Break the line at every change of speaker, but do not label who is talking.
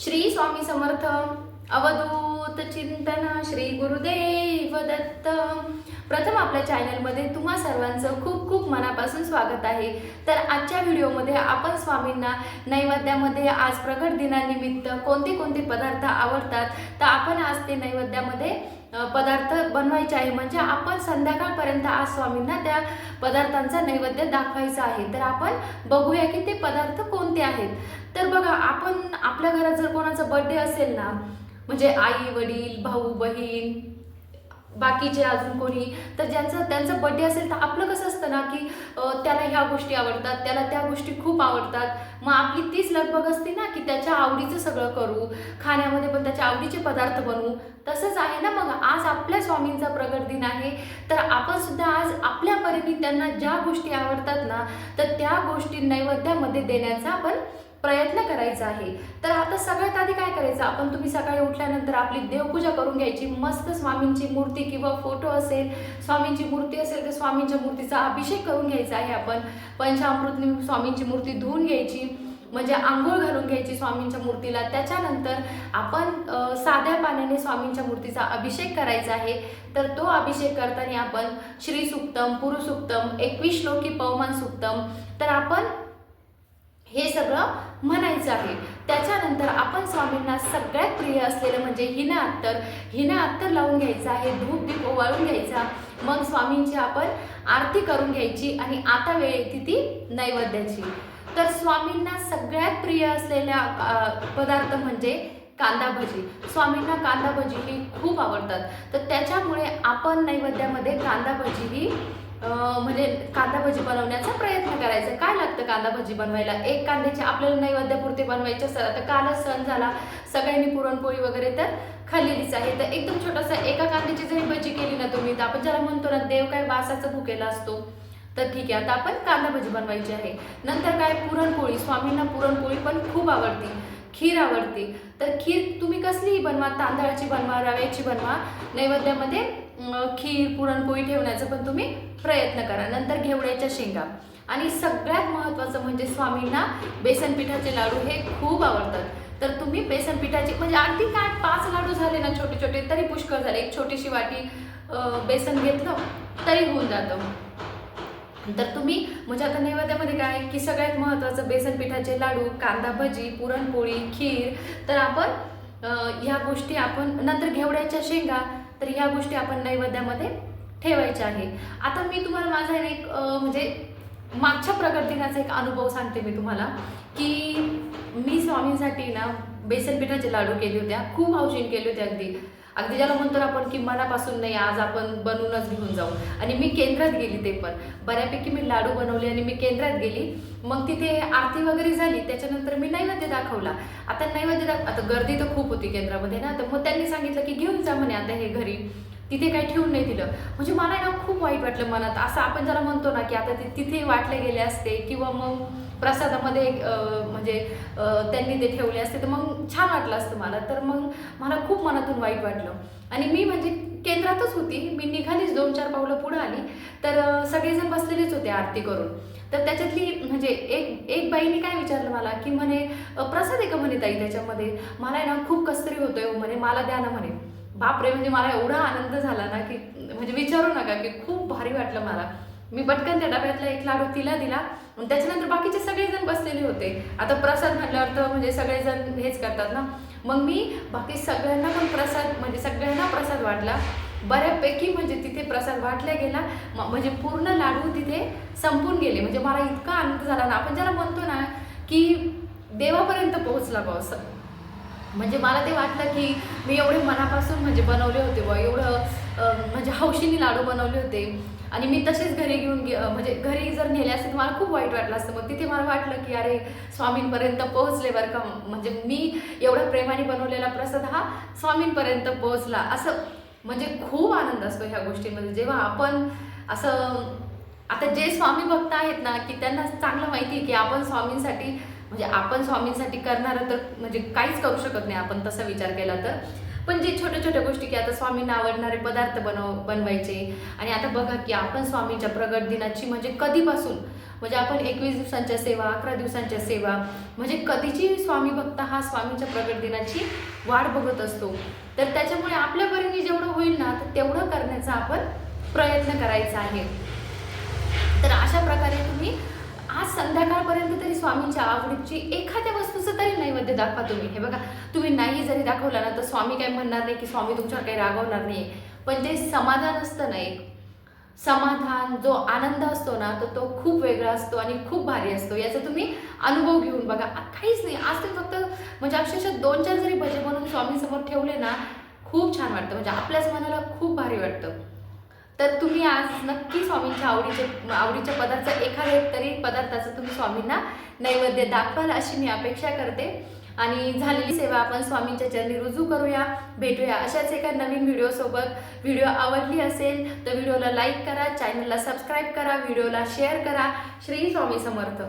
श्री स्वामी समर्थ अवधूत चिंतन श्री गुरुदेव दत्त. प्रथम आपल्या चॅनलमध्ये तुम्हा सर्वांचं खूप खूप मनापासून स्वागत आहे. तर आजच्या व्हिडिओमध्ये आपण स्वामींना नैवेद्यामध्ये आज प्रगट दिनानिमित्त कोणते कोणते पदार्थ आवडतात तर आपण आज ते नैवेद्यामध्ये पदार्थ बनवायचे आहे. म्हणजे आपण संध्याकाळपर्यंत आज स्वामींना त्या पदार्थांचा नैवेद्य दाखवायचा आहे. तर आपण बघूया की ते पदार्थ कोणते आहेत. तर बघा आपण आपल्या घरात जर कोणाचा बर्थडे असेल ना म्हणजे आई वडील भाऊ बहीण बाकीचे अजून कोणी? तर ज्यांचं त्यांचं बड्डे असेल तर आपलं कसं असतं ना की त्याला ह्या गोष्टी आवडतात त्याला त्या गोष्टी खूप आवडतात. मग आपली तीच लगबग असते ना की त्याच्या आवडीचं सगळं करू खाण्यामध्ये पण त्याच्या आवडीचे पदार्थ बनवू. तसंच आहे ना मग आज आपल्या स्वामींचा प्रगट दिन आहे. तर आपण सुद्धा आज आपल्या परीने त्यांना ज्या गोष्टी आवडतात ना तर त्या गोष्टी नैवेद्यामध्ये देण्याचा आपण प्रयत्न करायचा आहे. तर आता सगळ्यात आधी काय करायचं? आपण तुम्ही सकाळी उठल्यानंतर आपली देवपूजा करून घ्यायची. मस्त स्वामींची मूर्ती किंवा फोटो असेल स्वामींची मूर्ती असेल तर स्वामींच्या मूर्तीचा अभिषेक करून घ्यायचा आहे आपण. पंचामृतनी स्वामींची मूर्ती धुवून घ्यायची म्हणजे आंघोळ घालून घ्यायची स्वामींच्या मूर्तीला. त्याच्यानंतर आपण साध्या पाण्याने स्वामींच्या मूर्तीचा अभिषेक करायचा आहे. तर तो अभिषेक करताना आपण श्री सुक्तम पुरुषुक्तम एकवीस श्लोकी पवमान सुक्तम तर आपण म्हणायचं आहे. त्याच्यानंतर आपण स्वामींना सगळ्यात प्रिय असलेलं म्हणजे हिना अत्तर. हिना अत्तर लावून घ्यायचं आहे धूप दीप ओवाळून घ्यायचा. मग स्वामींची आपण आरती करून घ्यायची आणि आता वेळ येते ती नैवेद्याची. तर स्वामींना सगळ्यात प्रिय असलेल्या पदार्थ म्हणजे कांदा भजी. स्वामींना कांदा भजी ही खूप आवडतात. तर त्याच्यामुळे आपण नैवेद्यामध्ये कांदा भजी ही म्हणजे कांदा भजी बनवण्याचा प्रयत्न करायचा. काय लागतं कांदा भजी बनवायला? एक कांद्याची आपल्याला नैवेद्यापुरते बनवायचे असतात आता कालच सण झाला. सगळ्यांनी पुरणपोळी वगैरे तर खाल्लेलीच आहे. तर एकदम छोटासा एका कांद्याची जरी भजी केली ना तुम्ही तर आपण ज्याला म्हणतो ना देव काय वासाचा भुकेला असतो. तर ठीक आहे आता आपण कांदा भजी बनवायची आहे. नंतर काय? पुरणपोळी. स्वामींना पुरणपोळी पण खूप आवडते. खीर आवडते. तर खीर तुम्ही कसलीही बनवा तांदळाची बनवा रव्याची बनवा नैवेद्यामध्ये खीर पुरणपोळी ठेवण्याचा पण तुम्ही प्रयत्न करा. नंतर घेवड्याच्या शेंगा. आणि सगळ्यात महत्त्वाचं म्हणजे स्वामींना बेसन पिठाचे लाडू हे खूप आवडतात. तर तुम्ही बेसन पिठाचे म्हणजे अगदी काय पाच लाडू झाले ना छोटे छोटे तरी पुष्कळ झाले. एक छोटीशी वाटी बेसन घेतलं तरी होऊन जातं. तर तुम्ही म्हणजे आता नैवेद्यामध्ये काय की सगळ्यात महत्त्वाचं बेसन पिठाचे लाडू कांदा भजी पुरणपोळी खीर तर आपण ह्या गोष्टी आपण नंतर घेवड्याच्या शेंगा तर ह्या गोष्टी आपण नैवेद्यामध्ये ठेवायच्या आहे. आता मी तुम्हाला माझा एक म्हणजे मागच्या प्रगट एक अनुभव सांगते मी तुम्हाला की मी स्वामींसाठी ना बेसन पिठाचे लाडू केले होत्या खूप हौशीन केले होते अगदी. अगदी ज्याला म्हणतो ना आपण की मनापासून नाही आज आपण बनवूनच घेऊन जाऊ. आणि मी केंद्रात गेली ते पण. बऱ्यापैकी मी लाडू बनवले आणि मी केंद्रात गेली. मग तिथे आरती वगैरे झाली त्याच्यानंतर मी नैवेद्य दाखवला. आता नैवेद्य दाख आता गर्दी तर खूप होती केंद्रामध्ये ना तर मग त्यांनी सांगितलं की घेऊन जा म्हणे आता हे घरी. तिथे काही ठेवून नाही दिलं. म्हणजे मला ना खूप वाईट वाटलं मनात. असं आपण जरा म्हणतो ना की आता ते तिथे वाटले गेले असते किंवा मग प्रसादामध्ये म्हणजे त्यांनी ते ठेवले असते तर मग छान वाटलं असतं मला. तर मग मला खूप मनातून वाईट वाटलं. आणि मी म्हणजे केंद्रातच होती. मी निघालीच दोन चार पावलं पुढं आली. तर सगळेजण बसलेलेच होते आरती करून. तर त्याच्यातली म्हणजे एक एक बाईने काय विचारलं मला की म्हणे प्रसाद आहे का म्हणे ताई त्याच्यामध्ये? मला ना खूप कसतरी होतोय हो म्हणे. मला द्या ना म्हणे. बापरे म्हणजे मला एवढा आनंद झाला ना की म्हणजे विचारू नका की खूप भारी वाटलं मला. मी पटकन त्या डब्यातला एक लाडू तिला दिला. त्याच्यानंतर बाकीचे सगळेजण बसलेले होते. आता प्रसाद म्हटल्यावर तर म्हणजे सगळेजण हेच करतात ना. मग मी बाकी सगळ्यांना पण प्रसाद म्हणजे सगळ्यांना प्रसाद वाटला. बऱ्यापैकी म्हणजे तिथे प्रसाद वाटला गेला. म्हणजे पूर्ण लाडू तिथे संपून गेले. म्हणजे मला इतका आनंद झाला ना. आपण ज्याला म्हणतो ना की देवापर्यंत पोहोचला बा असं म्हणजे मला ते वाटलं की मी एवढे मनापासून म्हणजे बनवले होते बा एवढं म्हणजे हौशीने लाडू बनवले होते. आणि मी तसेच घरी घेऊन गे म्हणजे घरी जर नेले असते तर मला खूप वाईट वाटलं असतं. मग तिथे मला वाटलं की अरे स्वामींपर्यंत पोहोचले बरं का. म्हणजे मी एवढ्या प्रेमाने बनवलेला प्रसाद हा स्वामींपर्यंत पोहोचला. असं म्हणजे खूप आनंद असतो ह्या गोष्टींमध्ये. जेव्हा आपण असं आता जे स्वामी भक्त आहेत ना की त्यांना चांगलं माहिती आहे की आपण स्वामींसाठी म्हणजे आपण स्वामींसाठी करणारं तर म्हणजे काहीच करू शकत नाही आपण तसा विचार केला तर. पण जे छोट्या छोट्या गोष्टी की आता स्वामींना आवडणारे पदार्थ बनव बनवायचे. आणि आता बघा की आपण स्वामींच्या प्रगट दिनाची म्हणजे कधीपासून? म्हणजे आपण एकवीस दिवसांच्या सेवा अकरा दिवसांच्या सेवा म्हणजे कधीची स्वामी भक्त हा स्वामींच्या प्रगट दिनाची वाट बघत असतो? तर त्याच्यामुळे आपल्यापर्यंत जेवढं होईल ना तर तेवढं करण्याचा आपण प्रयत्न करायचा आहे. तर अशा प्रकारे तुम्ही आज संध्याकाळपर्यंत स्वामींच्या आवडीची एखाद्या वस्तूचं तरी नैवेद्य दाखवा तुम्ही. हे बघा तुम्ही नाही जरी दाखवला ना तर स्वामी काही म्हणणार नाही की स्वामी तुमच्यावर काही रागवणार नाही. पण ते समाधान असतं ना एक. समाधान जो आनंद असतो ना तर तो खूप वेगळा असतो आणि खूप भारी असतो. याचा तुम्ही अनुभव घेऊन बघा. काहीच नाही. आज तुम्ही फक्त म्हणजे अक्षरशः दोन चार जरी भजे बनवून स्वामींसमोर ठेवले ना खूप छान वाटतं. म्हणजे आपल्याच मनाला खूप भारी वाटतं. तर तुम्ही आज नक्की स्वामींच्या आवडीचे आवडीच्या पदार्थ एखाद्या एक तरी पदार्थाचं तुम्ही स्वामींना नैवेद्य दाखवाल अशी मी अपेक्षा करते. आणि झालेली सेवा आपण स्वामींच्या चरणी रुजू करूया भेटूया अशाच एका नवीन व्हिडिओसोबत. व्हिडिओ आवडली असेल तर व्हिडिओला लाईक करा चॅनलला सबस्क्राईब करा व्हिडिओला शेअर करा. श्री स्वामी समर्थ.